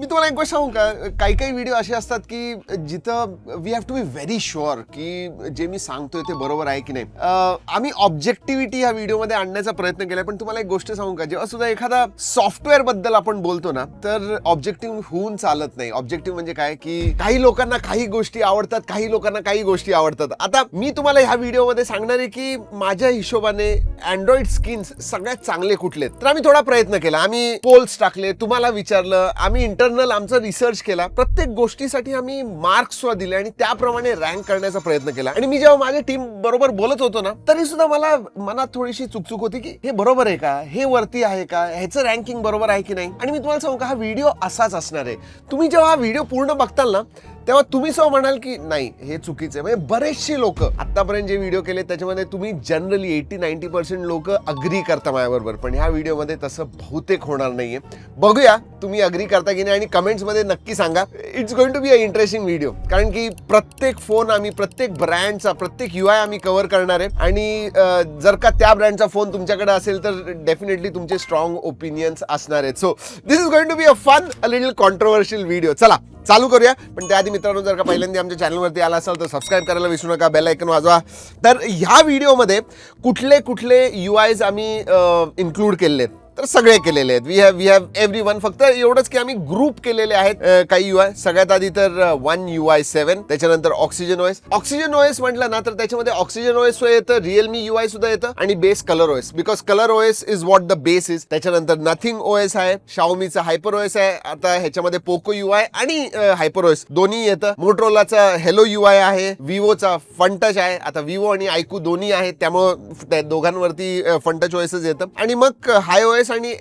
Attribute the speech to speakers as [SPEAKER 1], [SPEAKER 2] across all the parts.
[SPEAKER 1] मी तुम्हाला एक गोष्ट सांगू का? काही काही व्हिडिओ असे असतात की जिथं we have to be very sure की जे मी सांगतोय ते बरोबर आहे की नाही. आम्ही ऑब्जेक्टिव्हिटी या व्हिडिओमध्ये आणण्याचा प्रयत्न केला पण तुम्हाला एक गोष्ट सांगू का? जेव्हा सुद्धा एखादा सॉफ्टवेअरबद्दल आपण बोलतो ना तर ऑब्जेक्टिव्ह होऊन चालत नाही. ऑब्जेक्टिव्ह म्हणजे काय? की काही लोकांना काही गोष्टी आवडतात काही लोकांना काही गोष्टी आवडतात. आता मी तुम्हाला ह्या व्हिडिओमध्ये सांगणार आहे की माझ्या हिशोबाने अँड्रॉइड स्किन्स सगळ्यात चांगले कुठले आहेत. तर आम्ही थोडा प्रयत्न केला. आम्ही पोल्स टाकले तुम्हाला विचारलं आम्ही इंटर इंटरनल आमचा रिसर्च केला. प्रत्येक गोष्टीसाठी आम्ही मार्क्स सुद्धा दिले आणि त्याप्रमाणे रँक करण्याचा प्रयत्न केला. आणि मी जेव्हा माझ्या टीम बरोबर बोलत होतो ना तरी सुद्धा मला मनात थोडीशी चुकचुक होती की हे बरोबर आहे का? हे वरती आहे का? ह्याचं रँकिंग बरोबर आहे की नाही? आणि मी तुम्हाला सांगू का हा व्हिडिओ असाच असणार आहे. तुम्ही जेव्हा हा व्हिडिओ पूर्ण बघताल ना तेव्हा तुम्ही सो म्हणाल की नाही, हे चुकीचं म्हणजे बरेचसे लोक आतापर्यंत जे व्हिडिओ केले, त्याच्यामध्ये तुम्ही जनरली एटी नाईन्टी पर्सेंट लोक अग्री करता माझ्याबरोबर. पण ह्या व्हिडिओमध्ये तसं बहुतेक होणार नाहीये. बघूया, तुम्ही अग्री करता की नाही आणि कमेंट्समध्ये नक्की सांगा. It's going to be a interesting video कारण की प्रत्येक फ़ोन आम्ही, प्रत्येक ब्रँडचा प्रत्येक यू आय आम्ही कव्हर करणार आहे. आणि जर का त्या ब्रँडचा फ़ोन तुमच्याकडे असेल, तर डेफिनेटली तुमचे स्ट्रॉंग ओपिनियन्स असणार आहेत. So this is going to be a fun a little controversial video चला. चालू करूया. पण त्याआधी मित्रांनो, जर का पहिल्यांदा आमच्या चॅनलवरती आला असाल तर सबस्क्राईब करायला विसरू नका बेल ऐकन वाजवा. तर ह्या व्हिडिओमध्ये कुठले कुठले यू आयज आम्ही इन्क्लूड केलेले आहेत? तर सगळे केलेले आहेत. We have we have every one फक्त एवढंच की आम्ही ग्रुप केलेले आहेत. काही यू आय सगळ्यात आधी तर वन यू आय सेव्हन त्याच्यानंतर ऑक्सिजन ओएस ऑक्सिजन ओएस म्हटलं ना, तर त्याच्यामध्ये ऑक्सिजन ओएस येतं. रिअलमी यू आय सुद्धा येतं. आणि base colour OS because colour OS is what the base is त्याच्यानंतर नथिंग ओएस आहे. शाओमीचा हायपर ओएस आहे. आता ह्याच्यामध्ये पोको यू आय आणि हायपर ओएस दोन्ही येतं. मोटरोलाचा हेलो यू आय आहे. विवोचा फंटच आहे. आता विवो आणि आयकू दोन्ही आहेत. त्यामुळं त्या दोघांवरती फंटच ओएसच येतं. आणि मग हाय ओएस आणि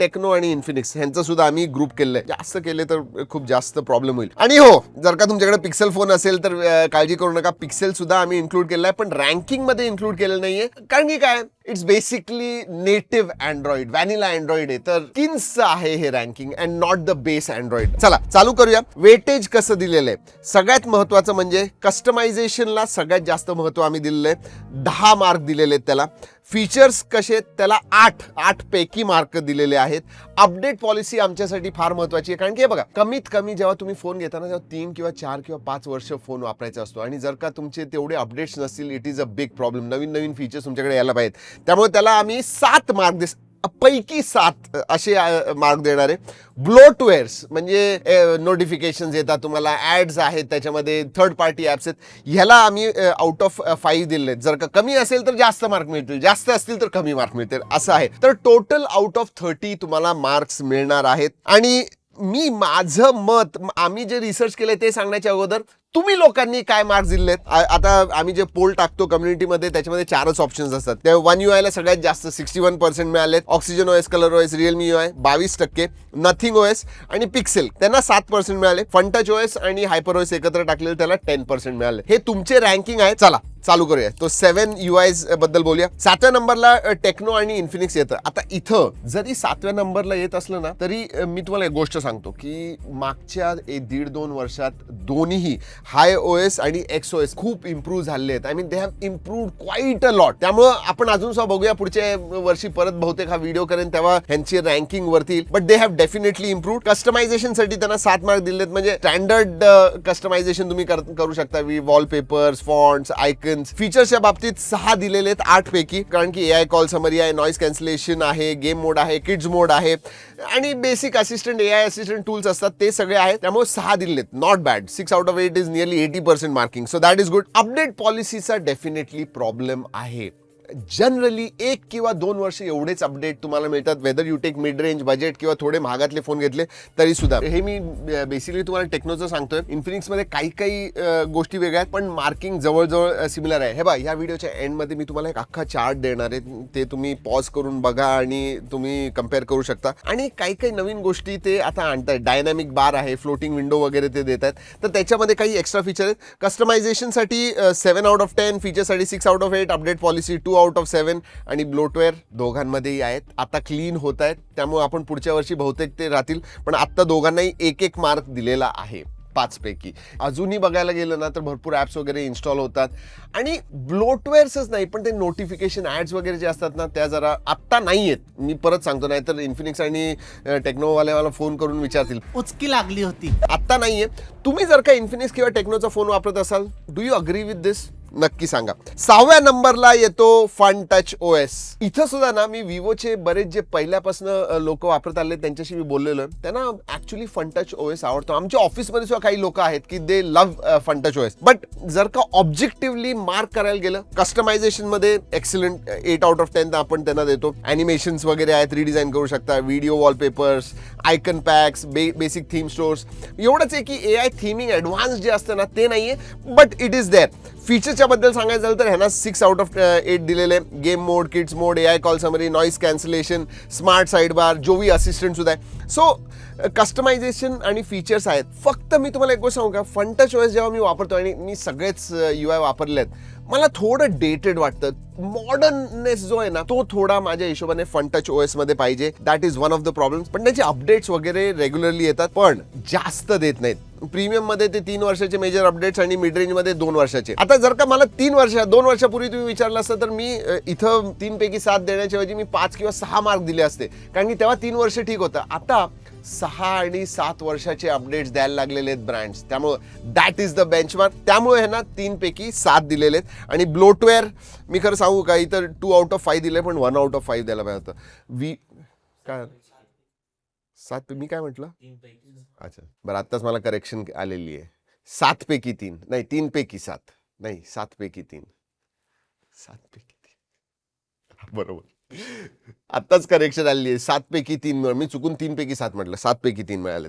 [SPEAKER 1] टेक्नो आणि इन्फिनिक्स ह्यांचं सुद्धा आम्ही ग्रुप केलंय. जास्त केले तर खूप जास्त प्रॉब्लेम होईल. आणि हो, जर का तुमच्याकडे पिक्सेल फ़ोन असेल तर काळजी करू नका. पिक्सेल सुद्धा आम्ही इन्क्लूड केलाय, पण रँकिंग मध्ये इन्क्लूड केलेलं नाहीये. कारण की काय? It's basically native Android vanilla Android आहे. तर किन्सचं आहे हे ranking and not the base Android चला, चालू करूया. वेटेज कसं दिलेलं आहे सगळ्यात महत्वाचं म्हणजे कस्टमायझेशनला सगळ्यात जास्त महत्व आम्ही दिलेलं आहे दहा मार्क दिलेले आहेत त्याला. फीचर्स कसे त्याला आठ आठ पैकी मार्क दिलेले आहेत. अपडेट पॉलिसी आमच्यासाठी फार महत्वाची आहे. कारण की हे बघा कमीत कमी जेव्हा तुम्ही फोन घेताना तेव्हा तीन किंवा चार किंवा पाच वर्ष फोन वापरायचा असतो. आणि जर का तुमचे तेवढे अपडेट्स नसतील it is a big problem नवीन नवीन फीचर्स तुमच्याकडे यायला पाहिजेत. त्यामुळे त्याला आम्ही सात मार्क दिस पैकी सात असे मार्क देणारे ब्लोटवेअर्स म्हणजे नोटिफिकेशन्स येतात तुम्हाला ॲड्स आहेत त्याच्यामध्ये थर्ड पार्टी ॲप्स आहेत. ह्याला आम्ही आउट ऑफ फाईव्ह दिले जर का कमी असेल तर जास्त मार्क मिळतील. जास्त असतील तर कमी मार्क मिळतील. असं आहे. तर टोटल आउट ऑफ थर्टी तुम्हाला मार्क्स मिळणार आहेत. आणि मी माझं मत आम्ही जे रिसर्च केलं ते सांगण्याच्या अगोदर तुम्ही लोकांनी काय मार्क्स दिलेत? आता आम्ही जे पोल टाकतो कम्युनिटीमध्ये त्याच्यामध्ये चारच ऑप्शन्स असतात. त्या वन यू आयला सगळ्यात जास्त sixty one percent मिळालेत oxygen OS colour OS Realme U I बावीस टक्के. नथिंग ओएस आणि पिक्सेल त्यांना सात पर्सेंट मिळाले. फंटच ओएस आणि हायपर ओएस एकत्र टाकलेले त्याला टेन पर्सेंट मिळाले. हे तुमचे रँकिंग आहे. चला चालू करूया. तो सेव्हन यू आयबद्दल बोलूया. सातव्या नंबरला टेक्नो आणि इन्फिनिक्स येतं. आता इथं जरी सातव्या नंबरला येत असलं ना तरी मी तुम्हाला एक गोष्ट सांगतो की मागच्या दीड दोन वर्षात दोन्ही हाय ओ एस आणि एक्स ओ एस खूप इम्प्रूव्ह झाले आहेत. I mean they have improve quite a lot त्यामुळं आपण अजून सुद्धा बघूया पुढच्या वर्षी परत बहुतेक हा व्हिडिओ करेन, तेव्हा ह्यांची रँकिंग वरती. But they have definitely improve customization साठी त्यांना सात मार्क दिलेत म्हणजे स्टँडर्ड कस्टमायझेशन तुम्ही करू शकता. वॉलपेपर्स फॉन्ट्स आयकन्स फीचर्सच्या बाबतीत सहा दिलेले आहेत, आठ पैकी. कारण की ए आय कॉल समरी आहे नॉईस कॅन्सलेशन आहे गेम मोड आहे किड्स मोड आहे. आणि basic assistant A I assistant tools असतात, ते सगळे आहेत. त्यामुळे सहा दिलेत not bad six out of eight is nearly 80% marking. So that is good. Update policies are definitely problem ahead. Generally एक किंवा दोन वर्ष एवढेच अपडेट तुम्हाला मिळतात whether you take mid range budget किंवा थोडे महागातले फ़ोन घेतले, तरी सुद्धा. हे मी बेसिकली तुम्हाला टेक्नोचं सांगतोय. इन्फिनिक्समध्ये काही काही गोष्टी वेगळ्या आहेत, पण मार्किंग जवळजवळ सिमिलर आहे. हे बा या व्हिडिओच्या एंडमध्ये मी तुम्हाला एक अख्खा चार्ट देणार आहे. ते तुम्ही पॉज करून बघा आणि तुम्ही कम्पेअर करू शकता. आणि काही काही नवीन गोष्टी ते आता आणतात डायनामिक बार आहे फ्लोटिंग विंडो वगैरे ते देत आहेत तर त्याच्यामध्ये काही एक्स्ट्रा फीचर आहेत. कस्टमायझेशनसाठी seven out of ten फीचरसाठी six out of eight update policy two out of seven आणि ब्लोटवेअर दोघांमध्येही आहेत. आता क्लीन होत आहेत. त्यामुळे आपण पुढच्या वर्षी बहुतेक ते राहतील. पण आत्ता दोघांनाही एक एक मार्क दिलेला आहे. पाच पैकी अजूनही बघायला गेलं ना तर भरपूर ऍप्स वगैरे इन्स्टॉल होतात. आणि ब्लोटवेअर्सच नाही पण ते नोटिफिकेशन ऍड्स वगैरे जे असतात ना त्या जरा आत्ता नाही आहेत. मी परत सांगतो नाही तर इन्फिनिक्स आणि टेक्नोवाले मला फोन करून विचारतील.
[SPEAKER 2] उचकी लागली होती.
[SPEAKER 1] आत्ता नाहीये. तुम्ही जर का इन्फिनिक्स किंवा टेक्नोचा फोन वापरत असाल do you agree with this नक्की सांगा. सहाव्या नंबरला येतो फन टच ओ एस इथं सुद्धा ना मी विवोचे बरेच जे पहिल्यापासून लोक वापरत आले त्यांच्याशी मी बोललेलो आहे. त्यांना actually fun touch O S आवडतो. आमच्या ऑफिसमध्ये सुद्धा काही लोक आहेत की they love fun touch O S but जर का ऑब्जेक्टिव्हली मार्क करायला गेलं कस्टमायझेशन मध्ये excellent eight out of ten आपण त्यांना देतो. अॅनिमेशन्स वगैरे आहेत रिडिझाईन करू शकता video wallpapers icon packs basic theme stores एवढंच आहे की ए आय थीमिंग ॲडव्हान्स जे असतं ना, ते नाहीये बट इट इज़ देअर फीचरच्या बद्दल सांगायचं झालं तर ह्यांना सिक्स आउट ऑफ़ एट दिलेले game mode kids mode A I call summary noise cancellation smart side bar Jovi assistant सुद्धा आहे. सो कस्टमायझेशन आणि फीचर्स आहेत. फक्त मी तुम्हाला एक गोष्ट सांगू का? फंट ओएस जेव्हा मी वापरतो आणि मी सगळेच यू आय वापरले आहेत मला थोडं डेटेड वाटतं. मॉडर्ननेस जो आहे ना तो थोडा माझ्या हिशोबाने फन टच ओ मध्ये पाहिजे. That is one of the problems पण त्याचे अपडेट्स वगैरे रेग्युलरली येतात. पण जास्त देत नाहीत. प्रीमियममध्ये ते तीन वर्षाचे मेजर अपडेट्स आणि मिड रेंजमध्ये दोन वर्षाचे. आता जर का मला तीन वर्ष दोन वर्षापूर्वी तुम्ही विचारलं असतं तर मी इथं तीन पैकी सात देण्याच्या ऐवजी मी पाच किंवा सहा मार्क दिले असते. कारण की तेव्हा तीन वर्ष ठीक होतं. आता सहा आणि सात वर्षाचे अपडेट्स द्यायला लागलेले आहेत ब्रँड्स त्यामुळं दॅट इज द बेंचमार्क त्यामुळे ह्यांना तीन पैकी सात दिलेले आहेत. आणि ब्लोटवेअर मी खरं सांगू का इतर टू आउट ऑफ फाईव्ह दिले पण वन आउट ऑफ फाईव्ह द्यायला पाहिजे होतं. वी काय? सात मी काय म्हटलं? अच्छा. बरं आत्ताच मला करेक्शन आलेली आहे. सात पैकी तीन. नाही तीन पैकी सात. नाही सात पैकी तीन. सात पैकी तीन. बरोबर. आत्ताच करेक्शन आलेली आहे. सात पैकी तीन मिळ- मी चुकून तीन पैकी सात म्हटलं. सात पैकी तीन मिळाले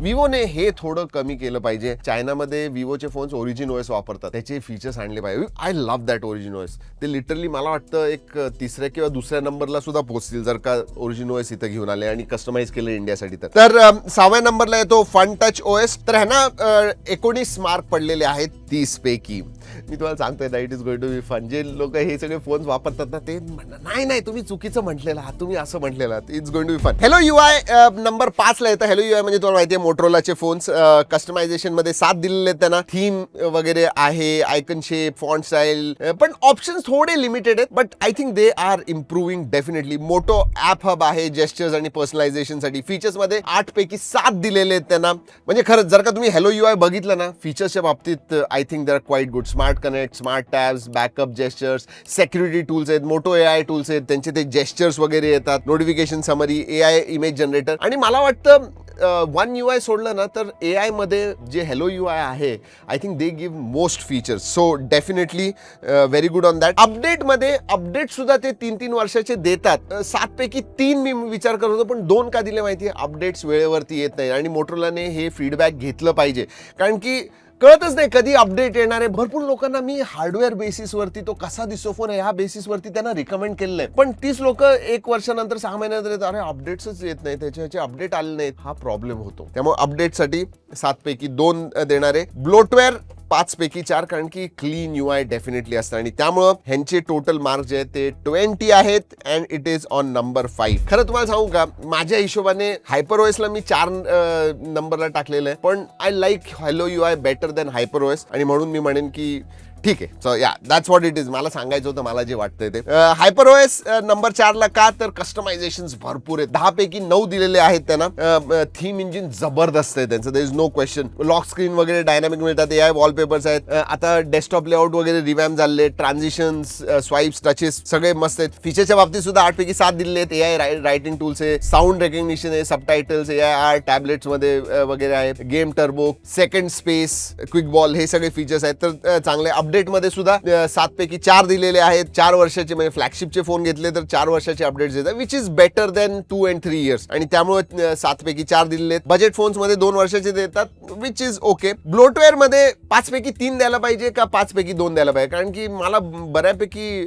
[SPEAKER 1] विवोने हे थोडं कमी केलं पाहिजे. चायनामध्ये विवोचे फोन्स ओरिजिन ओएस वापरतात. त्याचे फीचर्स आणले पाहिजे. I love that origin OS ते लिटरली मला वाटतं एक तिसऱ्या किंवा दुसऱ्या नंबरला सुद्धा पोहोचतील जर का ओरिजिन ओएस इथं घेऊन आले आणि कस्टमाइज केले इंडियासाठी तर. तर सहाव्या नंबरला येतो फन टच ओएस तर ह्यांना एकोणीस मार्क पडलेले आहेत तीस पैकी मी तुम्हाला सांगतोय that is going to be fun जे लोक हे सगळे फोन्स वापरतात ना ते नाही नाही तुम्ही चुकीचं म्हटलेलं आहात. तुम्ही असं म्हटलेलं आहात. It's going to be fun Hello U I number पाच ला येतं. हॅलो यू आय म्हणजे तुम्हाला माहिती आहे मोटरोलाचे फोन्स कस्टमायझेशन मध्ये सात दिलेले त्यांना. थीम वगैरे आहे आयकन शेप फॉन्ट स्टाईल पण ऑप्शन थोडे लिमिटेड आहेत but I think they are improving definitely Moto app hub आहे जेस्टर्स आणि पर्सनलायझेशन साठी. फीचर्स मध्ये आठ पैकी सात दिलेले आहेत त्यांना. म्हणजे खरंच, जर का तुम्ही हॅलो यू आय बघितलं ना फीचर्सच्या बाबतीत I think they are quite good smart connect smart tabs backup gestures security tools आहेत मोटो ए आय टूल्स आहेत, त्यांचे ते जेस्टर्स वगैरे येतात notification summary A I image generator आणि मला वाटतं वन यू आय सोडलं ना, तर ए आयमध्ये जे हॅलो यू आय आहे I think they give most features so definitely very good on that अपडेटमध्ये अपडेटसुद्धा ते तीन तीन वर्षाचे देतात. सात सातपैकी तीन मी विचार करत होतो, पण दोन का दिले माहिती आहे अपडेट्स वेळेवरती येत नाही. आणि मोटरोलाने हे फीडबॅक घेतलं पाहिजे. कारण की कळतच नाही कधी अपडेट येणार आहे. भरपूर लोकांना मी हार्डवेअर बेसिसवरती तो कसा दिसतो फ़ोन आहे ह्या बेसिसवरती त्यांना रिकमेंड केलेलं आहे. पण तीस लोक एक वर्षानंतर, सहा महिन्यानंतर अरे अपडेट्सच येत नाही त्याच्याचे अपडेट आले नाहीत. हा प्रॉब्लेम होतो. त्यामुळे अपडेटसाठी सात पैकी दोन देणारे ब्लोटवेअर पाच पैकी चार कारण की क्लीन यू आय डेफिनेटली असतं. आणि त्यामुळं ह्यांचे टोटल मार्क जे आहेत ते ट्वेंटी आहेत and it is on number five खरं तुम्हाला सांगू का माझ्या हिशोबाने हायपर ओएसला मी चार नंबरला टाकलेलं आहे. पण I like Hello U I better than Hyper OS आणि म्हणून मी म्हणेन की ठीक आहे. सो या दॅट्स व्हॉट इट इज़ मला सांगायचं होतं मला जे वाटतंय ते. हायपर ओएस नंबर चारला का? तर कस्टमायझेशन भरपूर आहे दहा पैकी नऊ दिलेले आहेत त्यांना. थीम इंजिन ज़बरदस्त आहे त्यांचं. Is no question lock screen वगैरे डायनामिक मिळतात. ए वॉलपेपर्स आहेत. अ, आता डेस्कटॉप लेआउट वगैरे रिवॅम झाले ट्रान्झिशन्स स्वाईप्स टचेस सगळे मस्त आहेत. फीचरच्या बाबतीत सुद्धा आठ पैकी सात दिलेले आहेत. ए आय रायटिंग टूल्स आहे. साऊंड रेकग्निशन आहे. Subtitles A I R tablets मध्ये अ, वगैरे आहे game turbo second space quick ball हे सगळे फीचर्स आहेत. तर चांगले अपडेट मध्ये सुद्धा अ, सात पैकी चार दिलेले आहेत. चार वर्षाचे म्हणजे फ्लॅगशिपचे फ़ोन घेतले तर चार वर्षाचे अपडेट्स देतात which is better than two and three years आणि त्यामुळे अ, सात पैकी चार दिलेले बजेट फोन्स मध्ये दोन वर्षाचे देतात विच इज़ ओके ब्लोटवेअर मध्ये पाच पैकी तीन द्यायला पाहिजे का पाच पैकी दोन द्यायला पाहिजे? कारण की मला बऱ्यापैकी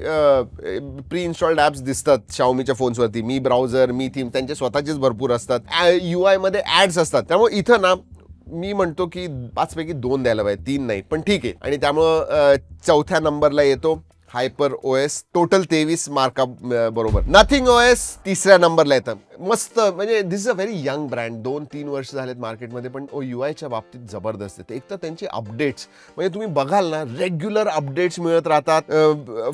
[SPEAKER 1] प्री इन्स्टॉल्ड ऍप्स दिसतात शाओमीच्या फोन्सवरती मी ब्राउझर मी थीम त्यांचे स्वतःचेच भरपूर असतात. यू आय मध्ये ऍड्स असतात. त्यामुळे इथं ना मी म्हणतो की पाचपैकी दोन द्यायला पाहिजे तीन नाही पण ठीक आहे. आणि त्यामुळं चौथ्या नंबरला येतो. हायपर ओ एस टोटल तेवीस मार्का बरोबर. नथिंग ओ एस तिसऱ्या नंबरला येतं मस्त, म्हणजे this is a very young brand दोन, तीन वर्ष झालेत मार्केटमध्ये पण ओ यू आयच्या बाबतीत ज़बरदस्त आहे. एक तर त्यांचे अपडेट्स म्हणजे तुम्ही बघाल ना रेग्युलर अपडेट्स मिळत राहतात.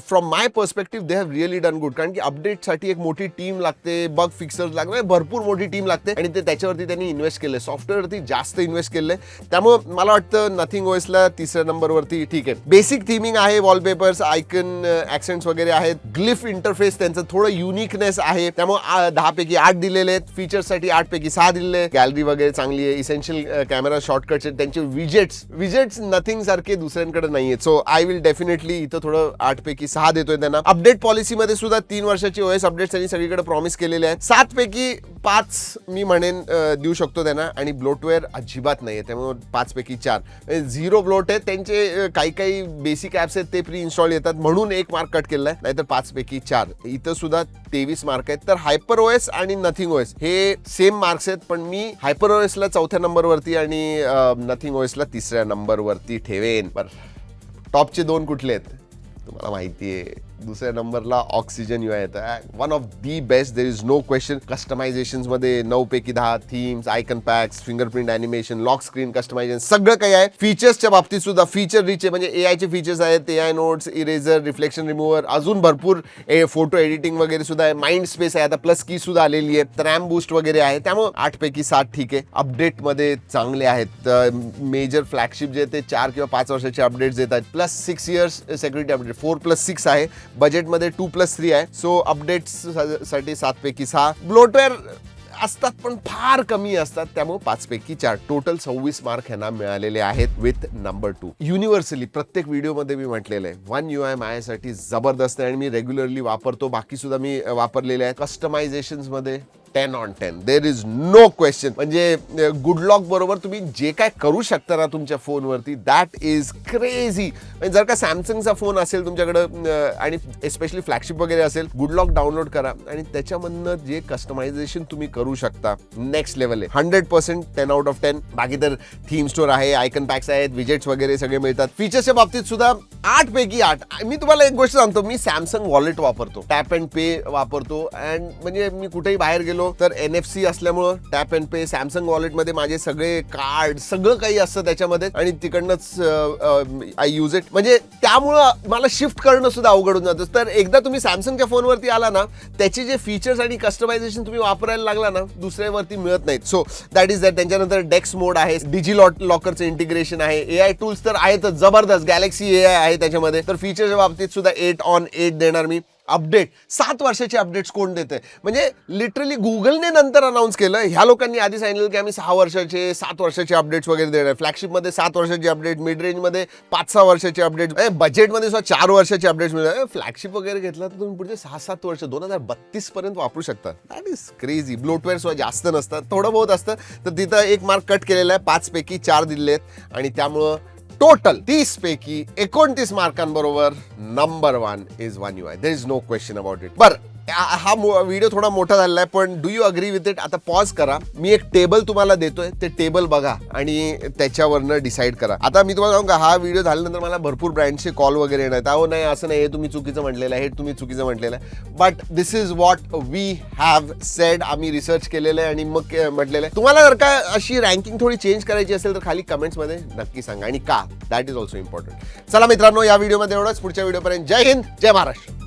[SPEAKER 1] From my perspective they have really done good कारण की अपडेटसाठी एक मोठी टीम लागते बग फिक्सर्स लागते, म्हणजे भरपूर मोठी टीम लागते. आणि ते त्याच्यावरती त्यांनी इन्व्हेस्ट केले सॉफ्टवेअरवरती जास्त इन्व्हेस्ट केले त्यामुळे मला वाटतं नथिंग ओएसला तिसऱ्या नंबरवरती ठीक आहे. बेसिक थीमिंग आहे वॉलपेपर्स आयकन ऍक्सेंट्स वगैरे आहेत. ग्लिफ इंटरफेस त्यांचं थोडं युनिकनेस आहे. त्यामुळे दहा पैकी आठ दिलेले आहेत. आठ पैकी सहा दिलेले गॅलरी वगैरे चांगली आहे. इसेन्शियल कॅमेरा शॉर्टकट्स आहेत. त्यांचे विजेट्स विजेट्स नथिंग सारखे दुसऱ्यांकडे नाही आहेत. सो आय विल डेफिनेटली इथं थोडं आठ पैकी सहा देतोय त्यांना. अपडेट पॉलिसीमध्ये सुद्धा तीन वर्षाची ओएस अपडेट्स त्यांनी सगळीकडे प्रॉमिस केलेले आहेत. सात पैकी पाच मी म्हणेन देऊ शकतो त्यांना. आणि ब्लोटवेअर अजिबात नाही आहे. त्यामुळे चार. झिरो ब्लोट आहे त्यांचे काही काही बेसिक ऍप्स आहेत. ते प्री इन्स्टॉल येतात म्हणून म्हणून एक मार्क कट आहे नाहीतर पाच पैकी चार. इथं सुद्धा तेवीस मार्क आहेत. तर हायपर ओएस आणि नथिंग ओएस हे सेम मार्क्स आहेत पण मी हायपर ओएसला चौथ्या नंबरवरती आणि नथिंग ओएसला तिसऱ्या नंबरवरती ठेवेन. बरं. टॉपचे दोन कुठले आहेत? तुम्हाला माहिती आहे दुसऱ्या नंबरला ऑक्सिजन यू येतं one of the best there is no question customization मध्ये नऊ पैकी दहा themes icon packs fingerprint animation lock screen customization सगळं काही आहे. फीचर्सच्या बाबतीत सुद्धा फीचर रिच आहे. म्हणजे ए आयचे फीचर्स आहेत A I notes eraser reflection remover अजून भरपूर ए फ़ोटो एडिटिंग वगैरे सुद्धा आहे. माइंड स्पेस आहे. आता प्लस की सुद्धा आलेली आहे रॅम बूस्ट वगैरे आहे. त्यामुळे आठ पैकी सात ठीक आहे. अपडेट मध्ये चांगले आहेत. मेजर फ्लॅगशिप जे ते चार किंवा पाच वर्षाचे अपडेट्स देत आहेत. Plus six years security update four plus six आहे. बजेटमध्ये टू प्लस थ्री आहे सो अपडेट्स सात पैकी सहा। ब्लोटवेअर असतात, पण फार कमी असतात. त्यामुळे पाच पैकी चार. टोटल सव्वीस मार्क यांना मिळालेले आहेत विथ नंबर टू युनिव्हर्सली प्रत्येक व्हिडिओमध्ये मी म्हटलेलं आहे वन यू आय माझ्यासाठी ज़बरदस्त आहे आणि मी रेग्युलरली वापरतो. बाकी सुद्धा मी वापरलेले आहे कस्टमायझेशन मध्ये ten on ten there is no question म्हणजे गुड लॉक बरोबर तुम्ही जे काय करू शकता ना तुमच्या फोनवरती दॅट इज़ क्रेझी म्हणजे जर का सॅमसंगचा फ़ोन असेल तुमच्याकडं आणि स्पेशली फ्लॅगशिप वगैरे असेल गुड लॉक डाउनलोड करा. आणि त्याच्यामधनं जे कस्टमायझेशन तुम्ही करू शकता नेक्स्ट लेवल आहे. Hundred percent ten out of ten बाकी तर थीम स्टोर आहे आयकन पॅक्स आहेत विजेट्स वगैरे सगळे मिळतात. फीचर्सच्या बाबतीत सुद्धा आठ पैकी आठ. मी तुम्हाला एक गोष्ट सांगतो, मी सॅमसंग वॉलेट वापरतो. टॅप अँड पे वापरतो. अँड म्हणजे मी कुठेही बाहेर गेलो तर एन एफ़ सी असल्यामुळं टॅप अँड पे सॅमसंग वॉलेटमध्ये माझे सगळे कार्ड सगळं काही असतं त्याच्यामध्ये. आणि तिकडनंच आय यूज़ इट म्हणजे त्यामुळं मला शिफ्ट करणं सुद्धा अवघड होऊन जातं. तर एकदा तुम्ही सॅमसंगच्या फोनवरती आला ना, त्याचे जे फीचर्स आणि कस्टमायझेशन तुम्ही वापरायला लागला ना, दुसऱ्यावरती मिळत नाहीत. सो दॅट इज़ दॅट त्यांच्यानंतर डेक्स मोड आहे डिजी लॉट लॉकरचं इंटिग्रेशन आहे ए आय टूल्स तर आहेतच, ज़बरदस्त. गॅलेक्सी ए आय आहे त्याच्यामध्ये. तर फीचरच्या बाबतीत सुद्धा एट ऑन एट देणार मी. अपडेट, सात वर्षाचे अपडेट्स कोण देते म्हणजे लिटरली गुगलने नंतर अनाऊन्स केलं ह्या लोकांनी आधी सांगितलं की आम्ही सहा वर्षाचे, सात वर्षाचे अपडेट्स वगैरे देणार फ्लॅगशिपमध्ये सात वर्षाचे अपडेट मिड रेंजमध्ये पाच, सहा वर्षाचे अपडेट बजेटमध्ये सुद्धा चार वर्षाचे अपडेट्स मिळतात फ्लॅगशिप वगैरे घेतला तर तुम्ही पुढचे सहा, सात वर्ष, दोन हज़ार बत्तीस पर्यंत वापरू शकता. दॅट इज़ क्रेझी ब्लोटवेअर सुद्धा जास्त नसतं. थोडं बहुत असतं. तर तिथं एक मार्क कट केलेला आहे. पाच पैकी चार दिले आहेत आणि त्यामुळं टोटल तीस पैकी एकोणतीस मार्कांबरोबर number one is one U I there is no question about it बर हा व्हिडिओ थोडा मोठा झालेला आहे पण do you agree with it आता पॉज करा. मी एक टेबल तुम्हाला देतोय ते टेबल बघा आणि त्याच्यावरनं डिसाईड करा. आता मी तुम्हाला सांगू का हा व्हिडिओ झाल्यानंतर मला भरपूर ब्रँडचे कॉल वगैरे येणार अहो नाही असं नाही हे तुम्ही चुकीचं म्हटलेलं आहे हे तुम्ही चुकीचं म्हटलेलं आहे. But this is what we have said आम्ही रिसर्च केलेलं आहे आणि मग अं, म्हटलेलं आहे. तुम्हाला जर का अशी रँकिंग थोडी चेंज करायची असेल तर खाली कमेंट्समध्ये नक्की सांगा. आणि का? दॅट इज़ ऑल्सो इम्पॉर्टंट चला मित्रांनो या व्हिडिओमध्ये एवढंच. पुढच्या व्हिडिओपर्यंत जय हिंद जय महाराष्ट्र.